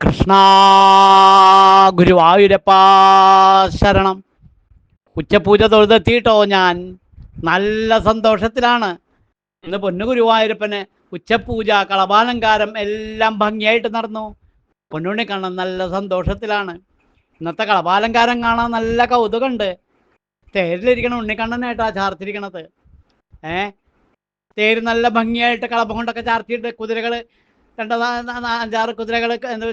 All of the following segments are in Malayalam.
കൃഷ്ണ ഗുരുവായൂരപ്പാ ശരണം. ഉച്ചപൂജ തൊഴുതെത്തിയിട്ടോ ഞാൻ. നല്ല സന്തോഷത്തിലാണ്. ഇന്ന് പൊന്നു ഗുരുവായൂരപ്പന് ഉച്ചപൂജ കളഭാലങ്കാരം എല്ലാം ഭംഗിയായിട്ട് നടന്നു. പൊന്നുണ്ണി കാണാൻ നല്ല സന്തോഷത്തിലാണ്. ഇന്നത്തെ കളഭാലങ്കാരം കാണാൻ നല്ല കൗതുകമുണ്ട്. തേരിലിരിക്കണം ഉണ്ണിക്കണ്ണനായിട്ടാ ചാർത്തിരിക്കണത്. ഏ? തേര് നല്ല ഭംഗിയായിട്ട് കളഭം കൊണ്ടൊക്കെ ചാർത്തിയിട്ട് കുതിരകൾ രണ്ട് അഞ്ചാറ് കുതിരകൾ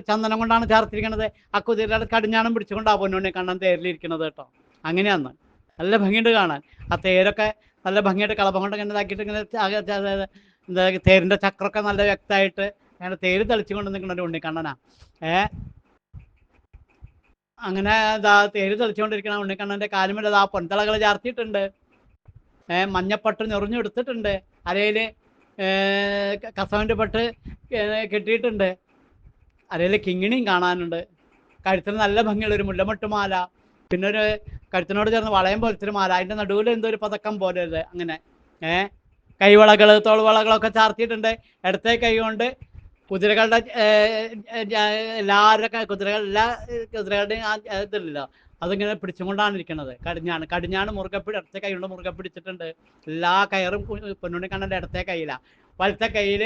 ചന്ദനം കൊണ്ടാണ് ചേർത്തിരിക്കുന്നത് ആ കുതിരകൾ കടിഞ്ഞാണം പിടിച്ചുകൊണ്ടാ പൊന്നുണ്ണി കണ്ണൻ തേരിലിരിക്കുന്നത് കേട്ടോ. അങ്ങനെയാന്ന് നല്ല ഭംഗിയുണ്ട് കാണാൻ. ആ തേരൊക്കെ നല്ല ഭംഗിയായിട്ട് കളഭം കൊണ്ട് ഇങ്ങനെ ഇതാക്കിയിട്ട് ഇങ്ങനെ എന്താ തേരിന്റെ ചക്രമൊക്കെ നല്ല വ്യക്തമായിട്ട് അങ്ങനെ തേര് തെളിച്ചുകൊണ്ട് നിൽക്കുന്ന ഒരു ഉണ്ണിക്കണ്ണനാ. ഏ? അങ്ങനെ ഇതാ തേര് തെളിച്ചുകൊണ്ടിരിക്കണ ഉണ്ണിക്കണ്ണന്റെ കാലുമില്ല ആ പൊൻതളകൾ ചാർത്തിയിട്ടുണ്ട്. ഏഹ് മഞ്ഞപ്പട്ട് ഞൊറിഞ്ഞെടുത്തിട്ടുണ്ട് അരയിൽ കസവന്റെ പട്ട് കെട്ടിയിട്ടുണ്ട്. അതേപോലെ കിങ്ങിണിയും കാണാനുണ്ട്. കഴുത്തിന് നല്ല ഭംഗിയുള്ള ഒരു മുല്ലമൊട്ടുമാല പിന്നെ ഒരു കഴുത്തിനോട് ചേർന്ന് വളയം പോലത്തെ ഒരു മാല. അതിന്റെ നടുവിൽ എന്തോ ഒരു പതക്കം പോലെ അങ്ങനെ. ഏ കൈവളകൾ തോൾവളകളൊക്കെ ചാർത്തിയിട്ടുണ്ട്. ഇടത്തെ കൈ കൊണ്ട് കുതിരകളുടെ എല്ലാവരുടെ കുതിരകൾ എല്ലാ കുതിരകളുടെയും ഇതില്ലല്ലോ. അതിങ്ങനെ പിടിച്ചുകൊണ്ടാണ് ഇരിക്കുന്നത്. കടിഞ്ഞാണ്. കടിഞ്ഞാണ് മുറുകെ പിടി ഇടത്തെ കൈ കൊണ്ട് മുറുകെ പിടിച്ചിട്ടുണ്ട്. എല്ലാ കയറും പെണ്ണുണ്ണി കണ്ണന്റെ ഇടത്തെ കയ്യിലാണ് വലത്തെ കയ്യിൽ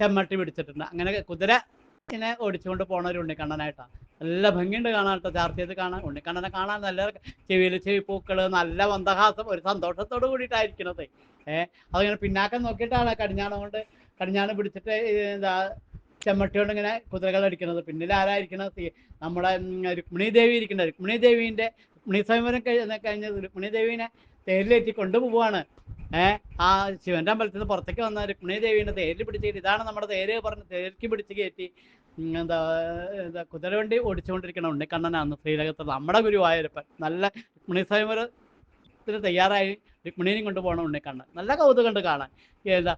ചെമ്മട്ടി പിടിച്ചിട്ടുണ്ട്. അങ്ങനെ കുതിര ഇങ്ങനെ ഓടിച്ചുകൊണ്ട് പോണ ഒരു ഉണ്ണിക്കണ്ണനായിട്ടാണ് നല്ല ഭംഗിയുണ്ട് കാണാൻ കേട്ടോ. ചെയ്ത് കാണാൻ. ഉണ്ണിക്കണ്ണനെ കാണാൻ നല്ല ചെവിയിൽ ചെവി പൂക്കൾ നല്ല മന്ദഹാസം ഒരു സന്തോഷത്തോട് കൂടിയിട്ടായിരിക്കണത്. ഏഹ് അതിങ്ങനെ പിന്നാക്കം നോക്കിയിട്ടാണ് കടിഞ്ഞാണം കൊണ്ട് കടിഞ്ഞാണം പിടിച്ചിട്ട് എന്താ ചെമ്മട്ടി കൊണ്ട് ഇങ്ങനെ കുതിരകൾ അടിക്കുന്നത്. പിന്നിൽ ആരായിരിക്കുന്നത് നമ്മുടെ രുക്മിണി ദേവി ഇരിക്കുന്നത് രുക്മിണി ദേവീന്റെ രുക്മിണി സ്വയംവരം കഴിഞ്ഞ കഴിഞ്ഞത് രുക്മിണി ദേവീനെ തേരിലേറ്റി കൊണ്ടുപോവാണ്. ഏഹ് ആ ശിവന്റെ അമ്പലത്തിൽ നിന്ന് പുറത്തേക്ക് വന്ന രുക്മിണി ദേവീനെ തേരിൽ പിടിച്ച് കയറ്റി ഇതാണ് നമ്മുടെ തേര് പറഞ്ഞ് തേരിക്ക് പിടിച്ച് കയറ്റി എന്താ എന്താ കുതിരവണ്ടി ഓടിച്ചുകൊണ്ടിരിക്കണം ഉണ്ണിക്കണ്ണനാണ് ശ്രീലകത്ത് നമ്മുടെ ഗുരുവായൂരപ്പൻ. നല്ല രുക്മിണി സ്വയംവരത്തിന് തയ്യാറായി. രുക്മിണീനെയും കൊണ്ട് പോകണം കാണാൻ. നല്ല കൗതുകമുണ്ട് കാണാൻ. എന്താ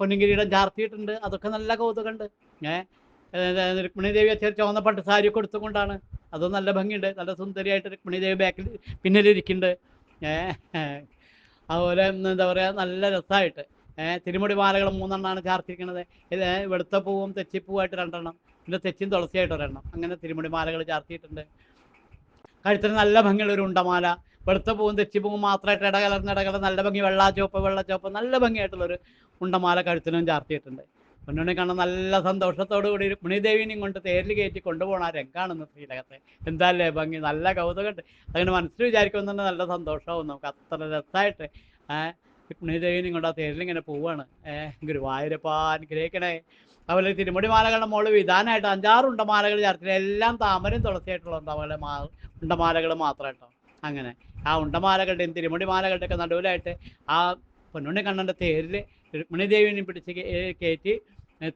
പൊന്നിങ്കിരീടം ചാർത്തിയിട്ടുണ്ട്. അതൊക്കെ നല്ല കൗതുകമുണ്ട് ഏഹ് രുക്മിണി ദേവി അച്ഛൻ ചുവന്ന പട്ട് സാരി കൊടുത്തുകൊണ്ടാണ്. അതും നല്ല ഭംഗിയുണ്ട്. നല്ല സുന്ദരിയായിട്ട് രുക്മിണി ദേവി ബാക്കിൽ പിന്നിലിരിക്കുന്നുണ്ട്. ഏഹ് അതുപോലെ എന്താ പറയുക നല്ല രസമായിട്ട്. തിരുമുടി മാലകൾ മൂന്നെണ്ണമാണ് ചാർത്തിരിക്കുന്നത്. വെളുത്ത പൂവും തെച്ചിപ്പൂവായിട്ട് രണ്ടെണ്ണം. പിന്നെ തെച്ചിയും തുളസിയായിട്ട് ഒരെണ്ണം. അങ്ങനെ തിരുമുടി മാലകൾ ചാർത്തിയിട്ടുണ്ട്. കഴുത്തിന് നല്ല ഭംഗിയുള്ള ഒരു ഉണ്ടമാല. വെളുത്ത പൂവും തെച്ചിപ്പൂവും മാത്രമായിട്ട് ഇടകലർന്ന് ഇടകലർന്ന് നല്ല ഭംഗി. വെള്ള ചുവപ്പ് വെള്ള ചുവപ്പ് നല്ല ഭംഗിയായിട്ടുള്ളൊരു ഉണ്ടമാല കഴുത്തിനും ചാർത്തിയിട്ടുണ്ട്. പൊന്നുണ്ണി കാണാൻ നല്ല സന്തോഷത്തോടു കൂടി മുണിദേവിനെയും ദേവിനെയും കൊണ്ട് തേരിൽ കയറ്റി കൊണ്ടുപോകണ ആ രംഗാണെന്ന് ശ്രീലകത്തെ. എന്താല്ലേ ഭംഗി? നല്ല കൗതുകമുണ്ട്. അങ്ങനെ മനസ്സിൽ വിചാരിക്കുമ്പോൾ തന്നെ നല്ല സന്തോഷമാവും നമുക്ക്. അത്ര രസമായിട്ട് മുണിദേവിനെയും കൊണ്ട് ആ തേരിൽ ഇങ്ങനെ പോവാണ്. ഏഹ് ഗുരുവായൂരപ്പാ അനുഗ്രഹിക്കണേ. അതുപോലെ തിരുമുടി മാലകളുടെ മുകളിൽ വിധാനമായിട്ട് അഞ്ചാറ് ഉണ്ടമാലകൾ ചേർത്തില്ല എല്ലാം താമരയും തുളസിയായിട്ടുള്ള ഉണ്ടമാല മാ ഉണ്ടമാലകൾ മാത്രമായിട്ടോ? അങ്ങനെ. ആ ഉണ്ടമാലകളുടെയും തിരുമുടി മാലകളുടെ ഒക്കെ നടുവിലായിട്ട് ആ പൊന്നുണ്ണി കണ്ണന്റെ തേരിൽ രുക്മിണി ദേവിനെ പിടിച്ച് കയറ്റി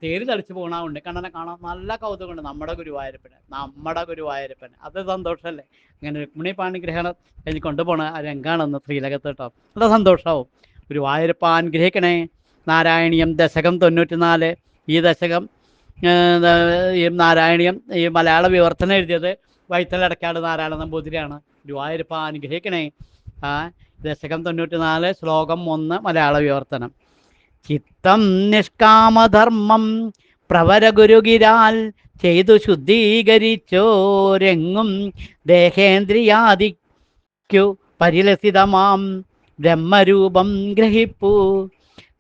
തേര് തളിച്ചു പോകണ ഉണ്ണിക്കണ്ണനെ കാണാൻ നല്ല കൗതുകമുണ്ട്. നമ്മുടെ ഗുരുവായൂരപ്പന് നമ്മുടെ ഗുരുവായൂരപ്പന് അത് സന്തോഷമല്ലേ? അങ്ങനെ രുക്മിണി പാണിഗ്രഹണം കഴിഞ്ഞ് കൊണ്ടുപോകണ ആ രംഗാണെന്ന് ശ്രീലകത്ത് കേട്ടോ. നല്ല സന്തോഷമാവും ഗുരുവായൂരപ്പ അനുഗ്രഹിക്കണേ. നാരായണീയം ദശകം തൊണ്ണൂറ്റിനാല്. ഈ ദശകം ഈ നാരായണീയം ഈ മലയാള വിവർത്തനം എഴുതിയത് വൈത്തലടക്കാട് നാരായണ നമ്പൂതിരിയാണ്. ഗുരുവായൂരപ്പ അനുഗ്രഹിക്കണേ ആ ദശകം തൊണ്ണൂറ്റി നാല് ശ്ലോകം ഒന്ന് മലയാള വിവർത്തനം. ചിത്തം നിഷ്കാമധർമ്മം പ്രവരഗുരുകിരാൽ ചെയ്തു ശുദ്ധീകരിച്ചോരെങ്ങും ദേഹേന്ദ്രിയാദിക്കു പരിലസിതമാം ബ്രഹ്മരൂപം ഗ്രഹിപ്പു.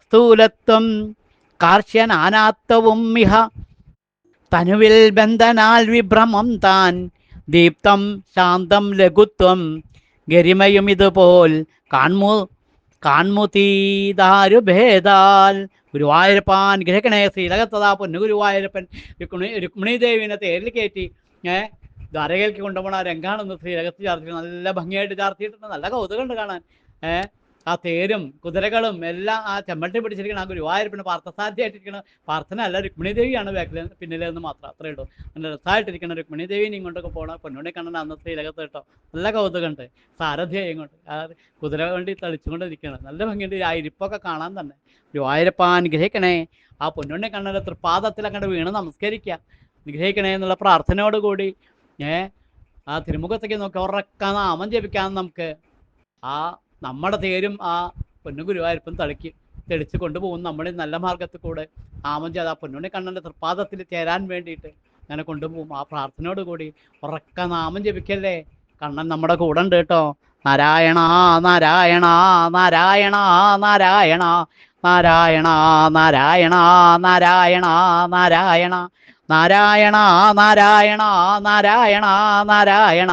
സ്ഥൂലത്വം കാർശ്യനാനാത്വവും ഇഹ. തനുവിൽ ബന്ധനാൽ വിഭ്രമം താൻ ദീപ്തം ശാന്തം ലഘുത്വം ഗരിമയും ഇതുപോൽ കാൺമു കാൺമുതീതാരു ഭേദാൽ ഗുരുവായൂരപ്പൻ ഗ്രഹകണേ ശ്രീലകത്തതാ പൊന്നു ഗുരുവായൂരപ്പൻ. രുക്മിണി രുക്മിണീദേവിനെ തേരിൽ കയറ്റി ഏ ദ്വാരകയിലേക്ക് കൊണ്ടുപോകണ. രംഗാണെന്ന് ശ്രീലകത്ത് ചാർത്തി നല്ല ഭംഗിയായിട്ട് ചാർത്തിയിട്ടുണ്ട്. നല്ല കൗതുകമുണ്ട് കാണാൻ ഏ. ആ തേരും കുതിരകളും എല്ലാം ആ ചെമ്മട്ടി പിടിച്ചിരിക്കണം ആ ഗുരുവായൂരപ്പന് പാർത്ഥസാധ്യമായിട്ടിരിക്കണം പാർത്ഥന അല്ല രുക്മിണി ദേവിയാണ് ബാക്കിൽ പിന്നിലെന്ന് മാത്രം അത്രേ ഉള്ളൂ. നല്ല രസമായിട്ടിരിക്കണം രുക്മിണി ദേവിനെ ഇങ്ങോട്ടൊക്കെ പോകണം പൊന്നുണ്ണി കണ്ണൻ അന്നത്തെ ഇലകത്ത് കേട്ടോ. നല്ല കൗതുകമുണ്ട്. സാരഥിയായി ഇങ്ങോട്ട്. ആ കുതിര വണ്ടി തളിച്ചുകൊണ്ടിരിക്കണം നല്ല ഭംഗിയുണ്ട്. ആ ഇരിപ്പൊക്കെ കാണാൻ തന്നെ. ഗുരുവായൂരപ്പ അനുഗ്രഹിക്കണേ. ആ പൊന്നുണ്ണി കണ്ണന്റെ തൃപ്പാദത്തിൽ അങ്ങോട്ട് വീണ് നമസ്കരിക്കുക അനുഗ്രഹിക്കണേ എന്നുള്ള പ്രാർത്ഥനയോടുകൂടി ഏ ആ തിരുമുഖത്തേക്ക് നോക്കി ഉറക്കാൻ നാമം ജപിക്കാൻ നമുക്ക്. ആ നമ്മുടെ തേരും ആ പൊന്നു ഗുരുവായൂരപ്പൻ തളിക്ക് തെളിച്ച് കൊണ്ടുപോകും നമ്മളെ നല്ല മാർഗത്തിൽ കൂടെ ആമം ചെയ്ത് ആ പൊന്നുണ്ണി കണ്ണന്റെ തൃപ്പാദത്തിൽ ചേരാൻ വേണ്ടിയിട്ട് അങ്ങനെ കൊണ്ടുപോകും ആ പ്രാർത്ഥനയോട് കൂടി ഉറക്ക നാമം ജപിക്കല്ലേ കണ്ണൻ നമ്മുടെ കൂടെ ഉണ്ട് കേട്ടോ നാരായണ നാരായണ നാരായണ നാരായണ നാരായണ നാരായണ നാരായണ നാരായണ നാരായണ നാരായണ നാരായണ നാരായണ